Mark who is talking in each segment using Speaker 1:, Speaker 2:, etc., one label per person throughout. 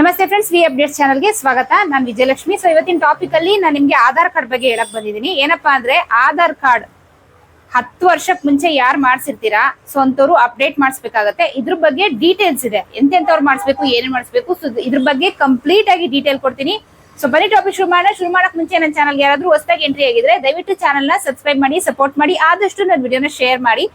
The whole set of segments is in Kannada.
Speaker 1: ನಮಸ್ತೆ ಫ್ರೆಂಡ್ಸ್ ವಿ ಅಪ್ಡೇಟ್ಸ್ ಚಾನಲ್ಗೆ ಸ್ವಾಗತ. ನಾನು ವಿಜಯಲಕ್ಷ್ಮಿ. ಸೊ ಇವತ್ತಿನ ಟಾಪಿಕ್ ಅಲ್ಲಿ ನಾನು ನಿಮಗೆ ಆಧಾರ್ ಕಾರ್ಡ್ ಬಗ್ಗೆ ಹೇಳಕ್ ಬಂದಿದ್ದೀನಿ. ಏನಪ್ಪಾ ಅಂದ್ರೆ ಆಧಾರ್ ಕಾರ್ಡ್ ಹತ್ತು ವರ್ಷಕ್ಕೆ ಮುಂಚೆ ಯಾರು ಮಾಡ್ಸಿರ್ತೀರಾ? ಸೊ ಅಂತವ್ರು ಅಪ್ಡೇಟ್ ಮಾಡಿಸ್ಬೇಕಾಗತ್ತೆ. ಇದ್ರ ಬಗ್ಗೆ ಡೀಟೇಲ್ಸ್ ಇದೆ. ಎಂತೆಂಥವ್ರು ಮಾಡಿಸ್ಬೇಕು, ಏನೇನು ಮಾಡಿಸ್ಬೇಕು? ಸೊ ಇದ್ರ ಬಗ್ಗೆ ಕಂಪ್ಲೀಟ್ ಆಗಿ ಡೀಟೇಲ್ ಕೊಡ್ತೀನಿ. ಸೊ ಬನ್ನಿ ಟಾಪಿಕ್ ಶುರು ಮಾಡೋಣ. ಶುರು ಮಾಡಕ್ ಮುಂಚೆ ನನ್ನ ಚಾನಲ್ಗೆ ಯಾರಾದರೂ ಹೊಸದಾಗಿ ಎಂಟ್ರಿ ಆಗಿದ್ರೆ ದಯವಿಟ್ಟು ಚಾನಲ್ನ ಸಬ್ಸ್ಕ್ರೈಬ್ ಮಾಡಿ ಸಪೋರ್ಟ್ ಮಾಡಿ. ಆದಷ್ಟು ನನ್ನ ವಿಡಿಯೋನ ಶೇರ್ ಮಾಡಿ.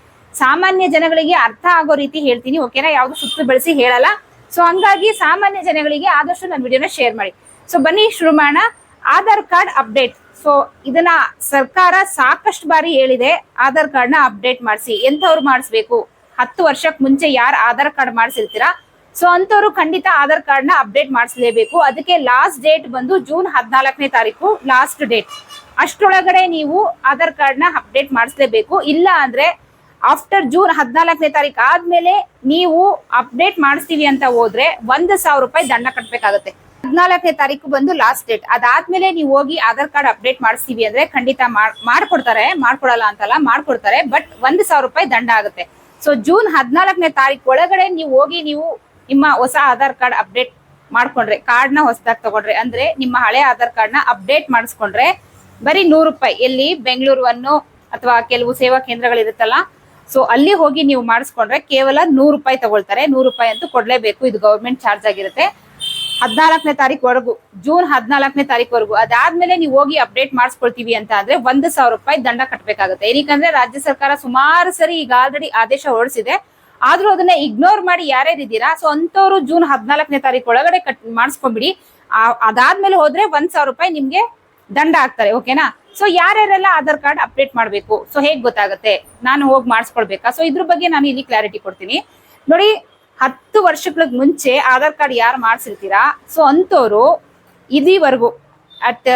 Speaker 1: ಸಾಮಾನ್ಯ ಜನಗಳಿಗೆ ಅರ್ಥ ಆಗೋ ರೀತಿ ಹೇಳ್ತೀನಿ. ಓಕೆನಾ ಯಾವುದು ಸುತ್ತು ಬೆಳೆಸಿ ಹೇಳಲ್ಲ. ಸೊ ಹಂಗಾಗಿ ಸಾಮಾನ್ಯ ಜನಗಳಿಗೆ ಆದಷ್ಟು ನನ್ನ ವಿಡಿಯೋನ ಶೇರ್ ಮಾಡಿ. ಸೊ ಬನ್ನಿ ಶುರು ಮಾಡೋಣ ಆಧಾರ್ ಕಾರ್ಡ್ ಅಪ್ಡೇಟ್ ಸೊ ಇದನ್ನ ಸರ್ಕಾರ ಸಾಕಷ್ಟು ಬಾರಿ ಹೇಳಿದೆ ಆಧಾರ್ ಕಾರ್ಡ್ ಅಪ್ಡೇಟ್ ಮಾಡಿಸಿ. ಎಂಥವ್ರು ಮಾಡಿಸ್ಬೇಕು? ಹತ್ತು ವರ್ಷಕ್ಕೆ ಮುಂಚೆ ಯಾರು ಆಧಾರ್ ಕಾರ್ಡ್ ಮಾಡಿಸಿರ್ತೀರಾ? ಸೊ ಅಂತವ್ರು ಖಂಡಿತ ಆಧಾರ್ ಕಾರ್ಡ್ ಅಪ್ಡೇಟ್ ಮಾಡಿಸಲೇಬೇಕು. ಅದಕ್ಕೆ ಲಾಸ್ಟ್ ಡೇಟ್ ಬಂದು ಜೂನ್ ಹದಿನಾಲ್ಕನೇ ತಾರೀಕು ಲಾಸ್ಟ್ ಡೇಟ್ ಅಷ್ಟರೊಳಗಡೆ ನೀವು ಆಧಾರ್ ಕಾರ್ಡ್ ಅಪ್ಡೇಟ್ ಮಾಡಿಸ್ಲೇಬೇಕು. ಇಲ್ಲ ಅಂದ್ರೆ ಆಫ್ಟರ್ ಜೂನ್ ಹದಿನಾಲ್ಕನೇ ತಾರೀಕು ಆದ್ಮೇಲೆ ನೀವು ಅಪ್ಡೇಟ್ ಮಾಡಿಸ್ತೀವಿ ಅಂತ ಹೋದ್ರೆ ಒಂದ್ ಸಾವಿರ ರೂಪಾಯಿ ದಂಡ ಕಟ್ಟಬೇಕಾಗುತ್ತೆ ಹದಿನಾಲ್ಕನೇ ತಾರೀಕು ಬಂದು ಲಾಸ್ಟ್ ಡೇಟ್ ಅದಾದ್ಮೇಲೆ ನೀವು ಹೋಗಿ ಆಧಾರ್ ಕಾರ್ಡ್ ಅಪ್ಡೇಟ್ ಮಾಡಿಸ್ತೀವಿ ಅಂದ್ರೆ ಖಂಡಿತ ಮಾಡ್- ಮಾಡ್ಕೊಡ್ತಾರೆ, ಮಾಡ್ಕೊಡಲ್ಲ ಅಂತಲ್ಲ ಮಾಡ್ಕೊಡ್ತಾರೆ ಬಟ್ ಒಂದ್ ಸಾವಿರ ರೂಪಾಯಿ ದಂಡ ಆಗುತ್ತೆ. ಸೊ ಜೂನ್ ಹದಿನಾಲ್ಕನೇ ತಾರೀಕು ಒಳಗಡೆ ನೀವು ಹೋಗಿ ನೀವು ನಿಮ್ಮ ಹೊಸ ಆಧಾರ್ ಕಾರ್ಡ್ ಅಪ್ಡೇಟ್ ಮಾಡ್ಕೊಂಡ್ರೆ ಕಾರ್ಡ್ನ ಹೊಸದಾಗಿ ತಗೊಂಡ್ರೆ, ಅಂದ್ರೆ ನಿಮ್ಮ ಹಳೆ ಆಧಾರ್ ಕಾರ್ಡ್ನ ಅಪ್ಡೇಟ್ ಮಾಡಿಸ್ಕೊಂಡ್ರೆ ಬರೀ ನೂರು ರೂಪಾಯಿ. ಎಲ್ಲಿ ಬೆಂಗಳೂರು ಅನ್ನು ಅಥವಾ ಕೆಲವು ಸೇವಾ ಕೇಂದ್ರಗಳಿರುತ್ತಲ್ಲ ಸೊ ಅಲ್ಲಿ ಹೋಗಿ ನೀವು ಮಾಡಿಸ್ಕೊಂಡ್ರೆ ಕೇವಲ ನೂರು ರೂಪಾಯಿ ತಗೊಳ್ತಾರೆ. ನೂರು ರೂಪಾಯಿ ಅಂತೂ ಕೊಡಲೇಬೇಕು. ಇದು ಗೌರ್ಮೆಂಟ್ ಚಾರ್ಜ್ ಆಗಿರುತ್ತೆ. ಹದಿನಾಲ್ಕನೇ ತಾರೀಕುವರೆಗೂ, ಜೂನ್ ಹದಿನಾಲ್ಕನೇ ತಾರೀಕುವರೆಗೂ, ಅದಾದ್ಮೇಲೆ ನೀವು ಹೋಗಿ ಅಪ್ಡೇಟ್ ಮಾಡಿಸ್ಕೊಳ್ತೀವಿ ಅಂತ ಅಂದ್ರೆ ಒಂದು ಸಾವಿರ ರೂಪಾಯಿ ದಂಡ ಕಟ್ಟಬೇಕಾಗುತ್ತೆ ಏನಕ್ಕಂದ್ರೆ ರಾಜ್ಯ ಸರ್ಕಾರ ಸುಮಾರು ಸರಿ ಈಗ ಆಲ್ರೆಡಿ ಆದೇಶ ಹೊರಡಿಸಿದೆ. ಆದ್ರೂ ಅದನ್ನ ಇಗ್ನೋರ್ ಮಾಡಿ ಯಾರ್ಯಾರು ಇದ್ದೀರಾ ಸೊ ಅಂತವ್ರು ಜೂನ್ ಹದಿನಾಲ್ಕನೇ ತಾರೀಕು ಒಳಗಡೆ ಕಟ್ ಮಾಡಿಸ್ಕೊಂಬಿಡಿ. ಆ- ಅದಾದ್ಮೇಲೆ ಹೋದ್ರೆ ಒಂದ್ ಸಾವಿರ ರೂಪಾಯಿ ನಿಮ್ಗೆ ದಂಡ ಹಾಕ್ತಾರೆ. ಓಕೆನಾ ಸೊ ಯಾರ್ಯಾರೆಲ್ಲ ಆಧಾರ್ ಕಾರ್ಡ್ ಅಪ್ಡೇಟ್ ಮಾಡಬೇಕು? ಸೊ ಹೇಗೆ ಗೊತ್ತಾಗುತ್ತೆ? ನಾನು ಹೋಗಿ ಮಾಡಿಸ್ಕೊಳ್ಬೇಕಾ? ಸೊ ಇದ್ರ ಬಗ್ಗೆ ನಾನು ಇಲ್ಲಿ ಕ್ಲಾರಿಟಿ ಕೊಡ್ತೀನಿ. ನೋಡಿ, ಹತ್ತು ವರ್ಷಗಳ ಮುಂಚೆ ಆಧಾರ್ ಕಾರ್ಡ್ ಯಾರು ಮಾಡಿಸಿರ್ತೀರಾ? ಸೊ ಅಂಥವ್ರು ಇದೀವರೆಗೂ, ಅಟ್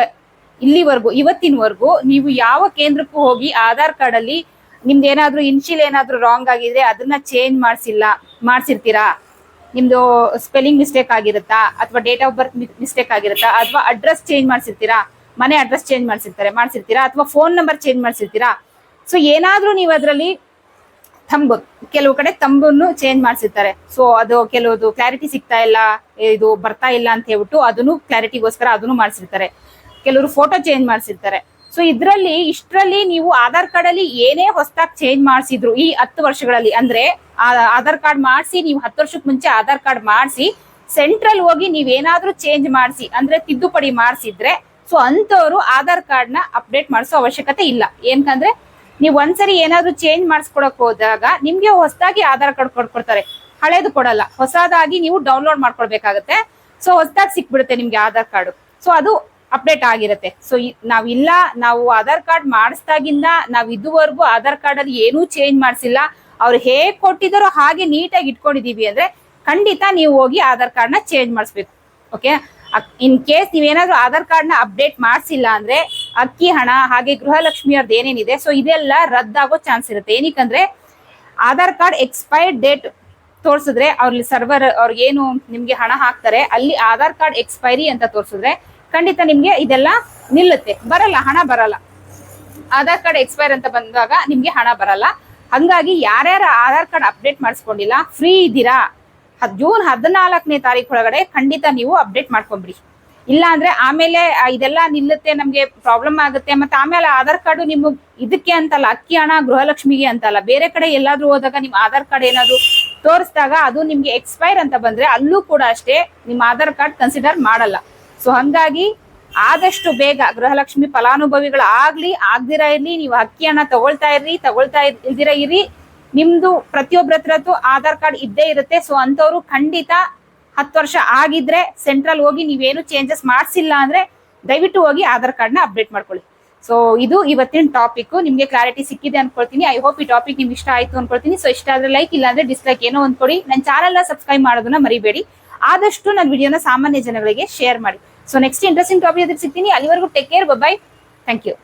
Speaker 1: ಇಲ್ಲಿವರೆಗೂ, ಇವತ್ತಿನವರೆಗೂ ನೀವು ಯಾವ ಕೇಂದ್ರಕ್ಕೂ ಹೋಗಿ ಆಧಾರ್ ಕಾರ್ಡ್ ಅಲ್ಲಿ ನಿಮ್ದು ಏನಾದರೂ ಇನ್ಶಿಲ್ ಏನಾದರೂ ರಾಂಗ್ ಆಗಿದ್ರೆ ಅದನ್ನ ಚೇಂಜ್ ಮಾಡಿಸಿಲ್ಲ, ಮಾಡಿಸಿರ್ತೀರಾ? ನಿಮ್ದು ಸ್ಪೆಲ್ಲಿಂಗ್ ಮಿಸ್ಟೇಕ್ ಆಗಿರುತ್ತಾ? ಅಥವಾ ಡೇಟ್ ಆಫ್ ಬರ್ತ್ ಮಿಸ್ಟೇಕ್ ಆಗಿರುತ್ತಾ? ಅಥವಾ ಅಡ್ರೆಸ್ ಚೇಂಜ್ ಮಾಡಿಸಿರ್ತೀರಾ? ಮನೆ ಅಡ್ರೆಸ್ ಚೇಂಜ್ ಮಾಡಿಸಿರ್ತಾರೆ, ಮಾಡಿಸಿರ್ತೀರಾ? ಅಥವಾ ಫೋನ್ ನಂಬರ್ ಚೇಂಜ್ ಮಾಡಿಸಿರ್ತೀರಾ? ಸೊ ಏನಾದ್ರೂ ನೀವು ಅದರಲ್ಲಿ ತಂಬು, ಕೆಲವು ಕಡೆ ತಂಬನ್ನು ಚೇಂಜ್ ಮಾಡಿಸಿರ್ತಾರೆ. ಸೊ ಅದು ಕೆಲವೊಂದು ಕ್ಲಾರಿಟಿ ಸಿಗ್ತಾ ಇಲ್ಲ, ಇದು ಬರ್ತಾ ಇಲ್ಲ ಅಂತ ಹೇಳ್ಬಿಟ್ಟು ಅದನ್ನು ಕ್ಲಾರಿಟಿಗೋಸ್ಕರ ಅದನ್ನು ಮಾಡಿಸಿರ್ತಾರೆ. ಕೆಲವರು ಫೋಟೋ ಚೇಂಜ್ ಮಾಡಿಸಿರ್ತಾರೆ. ಸೊ ಇದ್ರಲ್ಲಿ, ಇಷ್ಟರಲ್ಲಿ ನೀವು ಆಧಾರ್ ಕಾರ್ಡ್ ಅಲ್ಲಿ ಏನೇ ಹೊಸದಾಗಿ ಚೇಂಜ್ ಮಾಡಿಸಿದ್ರು ಈ ಹತ್ತು ವರ್ಷಗಳಲ್ಲಿ, ಅಂದ್ರೆ ಆಧಾರ್ ಕಾರ್ಡ್ ಮಾಡಿಸಿ, ನೀವು ಹತ್ತು ವರ್ಷಕ್ಕೆ ಮುಂಚೆ ಆಧಾರ್ ಕಾರ್ಡ್ ಮಾಡಿಸಿ ಸೆಂಟ್ರಲ್ ಹೋಗಿ ನೀವೇನಾದ್ರೂ ಚೇಂಜ್ ಮಾಡಿಸಿ, ಅಂದ್ರೆ ತಿದ್ದುಪಡಿ ಮಾಡಿಸಿದ್ರೆ ಸೊ ಅಂತವರು ಆಧಾರ್ ಕಾರ್ಡ್ನ ಅಪ್ಡೇಟ್ ಮಾಡಿಸೋ ಅವಶ್ಯಕತೆ ಇಲ್ಲ. ಏನಂತಂದ್ರೆ ನೀವು ಒಂದ್ಸರಿ ಏನಾದ್ರು ಚೇಂಜ್ ಮಾಡಿಸ್ಕೊಡಕ್ ಹೋದಾಗ ನಿಮ್ಗೆ ಹೊಸದಾಗಿ ಆಧಾರ್ ಕಾರ್ಡ್ ಕೊಡ್ಕೊಡ್ತಾರೆ ಹಳೇದು ಕೊಡಲ್ಲ. ಹೊಸದಾಗಿ ನೀವು ಡೌನ್ಲೋಡ್ ಮಾಡ್ಕೊಳ್ಬೇಕಾಗತ್ತೆ ಸೊ ಹೊಸದಾಗಿ ಸಿಕ್ಬಿಡುತ್ತೆ ನಿಮ್ಗೆ ಆಧಾರ್ ಕಾರ್ಡ್ ಸೊ ಅದು ಅಪ್ಡೇಟ್ ಆಗಿರುತ್ತೆ. ಸೊ ಇಲ್ಲ, ನಾವು ಆಧಾರ್ ಕಾರ್ಡ್ ಮಾಡಿಸ್ದಾಗಿಂದ ನಾವ್ ಇದುವರೆಗೂ ಆಧಾರ್ ಕಾರ್ಡ್ ಅಲ್ಲಿ ಏನೂ ಚೇಂಜ್ ಮಾಡಿಸಿಲ್ಲ. ಅವ್ರು ಹೇಗ್ ಕೊಟ್ಟಿದಾರೋ ಹಾಗೆ ನೀಟಾಗಿ ಇಟ್ಕೊಂಡಿದೀವಿ ಅಂದ್ರೆ ಖಂಡಿತ ನೀವು ಹೋಗಿ ಆಧಾರ್ ಕಾರ್ಡ್ನ ಚೇಂಜ್ ಮಾಡಿಸ್ಬೇಕು. ಓಕೆ ಇನ್ ಕೇಸ್ ನೀವೇನಾದ್ರೂ ಆಧಾರ್ ಕಾರ್ಡ್ನ ಅಪ್ಡೇಟ್ ಮಾಡಿಸಿಲ್ಲ ಅಂದ್ರೆ ಅಕ್ಕಿ, ಹಣ ಹಾಗೆ ಗೃಹಲಕ್ಷ್ಮಿ ಅವ್ರದ್ದು ಏನೇನಿದೆ ಸೊ ಇದೆಲ್ಲ ರದ್ದಾಗೋ ಚಾನ್ಸ್ ಇರುತ್ತೆ. ಏನಕ್ಕಂದ್ರೆ, ಆಧಾರ್ ಕಾರ್ಡ್ ಎಕ್ಸ್ಪೈರ್ಡ್ ಡೇಟ್ ತೋರಿಸಿದ್ರೆ ಅವ್ರಲ್ಲಿ ಸರ್ವರ್ ಅವ್ರಿಗೆ ಏನು ನಿಮ್ಗೆ ಹಣ ಹಾಕ್ತಾರೆ, ಅಲ್ಲಿ ಆಧಾರ್ ಕಾರ್ಡ್ ಎಕ್ಸ್ಪೈರಿ ಅಂತ ತೋರಿಸಿದ್ರೆ ಖಂಡಿತ ನಿಮ್ಗೆ ಇದೆಲ್ಲ ನಿಲ್ಲುತ್ತೆ. ಬರಲ್ಲ, ಹಣ ಬರಲ್ಲ. ಆಧಾರ್ ಕಾರ್ಡ್ ಎಕ್ಸ್ಪೈರ್ ಅಂತ ಬಂದಾಗ ನಿಮ್ಗೆ ಹಣ ಬರಲ್ಲ. ಹಂಗಾಗಿ ಯಾರ್ಯಾರ ಆಧಾರ್ ಕಾರ್ಡ್ ಅಪ್ಡೇಟ್ ಮಾಡಿಸ್ಕೊಂಡಿಲ್ಲ ಫ್ರೀ ಇದ್ದೀರಾ? ಜೂನ್ ಹದಿನಾಲ್ಕನೇ ತಾರೀಕು ಒಳಗಡೆ ಖಂಡಿತ ನೀವು ಅಪ್ಡೇಟ್ ಮಾಡ್ಕೊಂಬಿಡಿ ಇಲ್ಲ ಅಂದ್ರೆ ಆಮೇಲೆ ಇದೆಲ್ಲ ನಿಲ್ಲುತ್ತೆ, ನಮಗೆ ಪ್ರಾಬ್ಲಮ್ ಆಗುತ್ತೆ. ಮತ್ತೆ ಆಮೇಲೆ ಆಧಾರ್ ಕಾರ್ಡು ನಿಮ್ಮ ಇದಕ್ಕೆ ಅಂತಲ್ಲ, ಅಕ್ಕಿ ಹಣ ಗೃಹಲಕ್ಷ್ಮಿಗೆ ಅಂತಲ್ಲ. ಬೇರೆ ಕಡೆ ಎಲ್ಲಾದ್ರೂ ಹೋದಾಗ ನಿಮ್ಮ ಆಧಾರ್ ಕಾರ್ಡ್ ಏನಾದ್ರು ತೋರಿಸಿದಾಗ ಅದು ನಿಮ್ಗೆ ಎಕ್ಸ್ಪೈರ್ ಅಂತ ಬಂದ್ರೆ ಅಲ್ಲೂ ಕೂಡ ಅಷ್ಟೇ ನಿಮ್ಮ ಆಧಾರ್ ಕಾರ್ಡ್ ಕನ್ಸಿಡರ್ ಮಾಡಲ್ಲ. ಸೊ ಹಂಗಾಗಿ ಆದಷ್ಟು ಬೇಗ ಗೃಹಲಕ್ಷ್ಮಿ ಫಲಾನುಭವಿಗಳು ಆಗಲಿ ಆಗ್ದಿರ ಇರ್ಲಿ, ನೀವು ಅಕ್ಕಿ ಹಣ ತಗೊಳ್ತಾ ಇರ್ರಿ, ತಗೊಳ್ತಾ ಇಲ್ದಿರ ಇರಿ ನಿಮ್ದು ಪ್ರತಿಯೊಬ್ಬರ ಹತ್ರದ್ದು ಆಧಾರ್ ಕಾರ್ಡ್ ಇದ್ದೇ ಇರುತ್ತೆ. ಸೊ ಅಂತವ್ರು ಖಂಡಿತ ಹತ್ತು ವರ್ಷ ಆಗಿದ್ರೆ ಸೆಂಟ್ರಲ್ ಹೋಗಿ ನೀವೇನು ಚೇಂಜಸ್ ಮಾಡಿಸಿಲ್ಲ ಅಂದ್ರೆ ದಯವಿಟ್ಟು ಹೋಗಿ ಆಧಾರ್ ಕಾರ್ಡ್ನ ಅಪ್ಡೇಟ್ ಮಾಡ್ಕೊಳ್ಳಿ. ಸೊ ಇದು ಇವತ್ತಿನ ಟಾಪಿಕ್ ನಿಮ್ಗೆ ಕ್ಲಾರಿಟಿ ಸಿಕ್ಕಿದೆ ಅನ್ಕೊಳ್ತೀನಿ. ಐ ಹೋಪ್ ಈ ಟಾಪಿಕ್ ನಿಮ್ಗೆ ಇಷ್ಟ ಆಯ್ತು ಅನ್ಕೊಳ್ತೀನಿ. ಸೊ ಇಷ್ಟ ಆದ್ರೆ ಲೈಕ್ ಇಲ್ಲ ಅಂದ್ರೆ ಡಿಸ್ಲೈಕ್ ಏನೋ ಅಂದ್ಕೊಡಿ ನನ್ನ ಚಾನಲ್ನ ಸಬ್ಸ್ಕ್ರೈಬ್ ಮಾಡೋದನ್ನ ಮರಿಬೇಡಿ. ಆದಷ್ಟು ನನ್ನ ವಿಡಿಯೋನ ಸಾಮಾನ್ಯ ಜನಗಳಿಗೆ ಶೇರ್ ಮಾಡಿ. ಸೊ ನೆಕ್ಸ್ಟ್ ಇಂಟ್ರೆಸ್ಟಿಂಗ್ ಟಾಪಿಕ್ ಎದುರು ಸಿಗ್ತೀನಿ ಅಲ್ಲಿವರೆಗೂ take care bye thank you